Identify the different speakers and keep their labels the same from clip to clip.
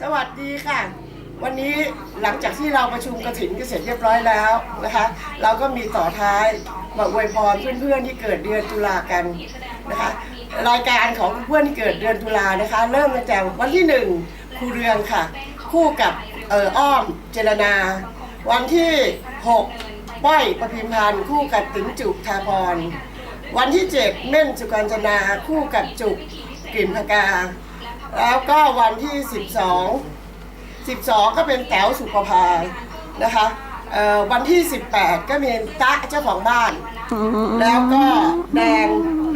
Speaker 1: สวัสดีค่ะ วันนี้หลังจากที่เราประชุมกระถินกันเสร็จเรียบร้อยแล้วนะคะ เราก็มีต่อท้ายมาอวยพรเพื่อนๆที่เกิดเดือนตุลากันนะคะ รายการของเพื่อนที่เกิดเดือนตุลานะคะ เริ่มตั้งแต่วันที่หนึ่งครูเรืองค่ะ คู่กับเอออ้อมเจรนา วันที่หกป้อยประพิมพันธ์คู่กับติ๋มจุกทาพร วันที่เจ็ดเม่นสุกัญจนาคู่กับจุกกลิ่นพกา แล้วก็วันที่สิบสอง12 ก็เป็นแต๋วสุภภานะคะเอ่อวันที่ 18 ก็มีตะเจ้าของบ้าน แล้วก็แดง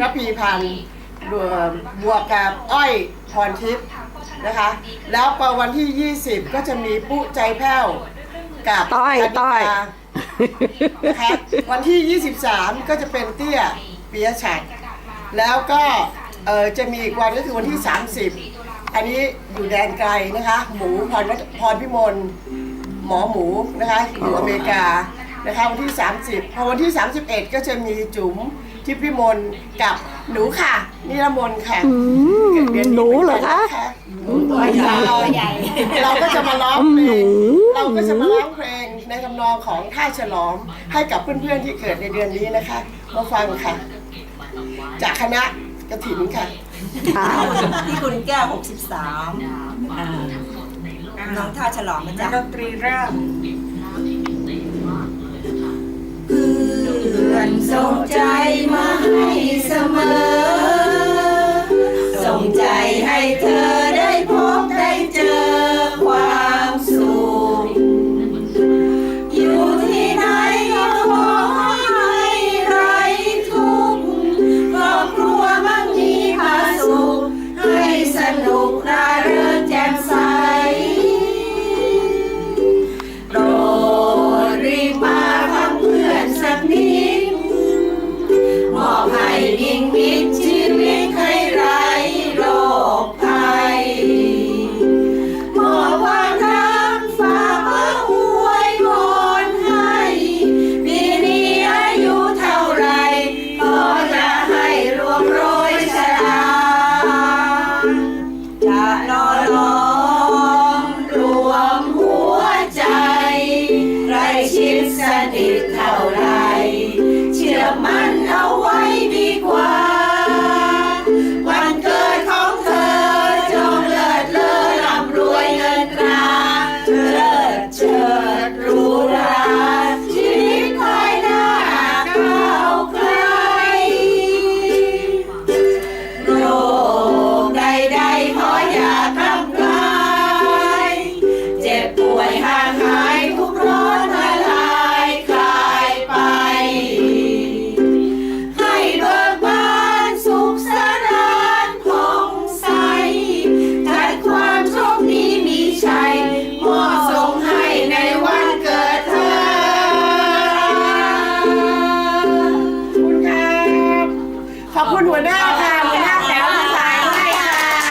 Speaker 1: ระพีพันธ์บวบวกกับอ้อยพรทิพย์นะคะ แล้วพอวันที่ 20 ก็จะมีปุ๊ใจแพ้วกับ
Speaker 2: ต้อย
Speaker 1: กนิกา
Speaker 2: ต้อย
Speaker 1: นะคะวันที่ 23 ก็จะเป็นเตี้ยปิยชัดแล้วก็เอ่อจะมีอีกวันก็คือวันที่ 30 อันนี้อยู่แดนไกลนะคะ หมูพรวัฒพรพิมลหมอหมูนะคะอยู่อเมริกานะคะวันที่ 30พอวันที่ 31 ก็จะมีจุ๋มทิพย์พิมลกับหนูค่ะนิรมนค่ะ
Speaker 2: อืม
Speaker 1: เกิดดือ
Speaker 2: หนูเหรอคะ
Speaker 1: ตัวใหญ่ใหญ่เราก็จะมาร้องเพล
Speaker 2: หนู
Speaker 1: งเราก็จะมาร้องเพลงในทำนองของท่าฉลอมให้กับเพื่อนๆที่เกิดในเดือนนี้นะคะ มาฟังค่ะ จากคณะ กระถินค่ะ
Speaker 2: ค่ะ
Speaker 3: ที่คุณแก้ว 63น้องท่าฉลองนะจ๊ะ
Speaker 1: ดนตรีเริ่ม
Speaker 3: เพื่อนส่งใจมาให้เสมอ ขอบคุณหัวหน้าค่ะ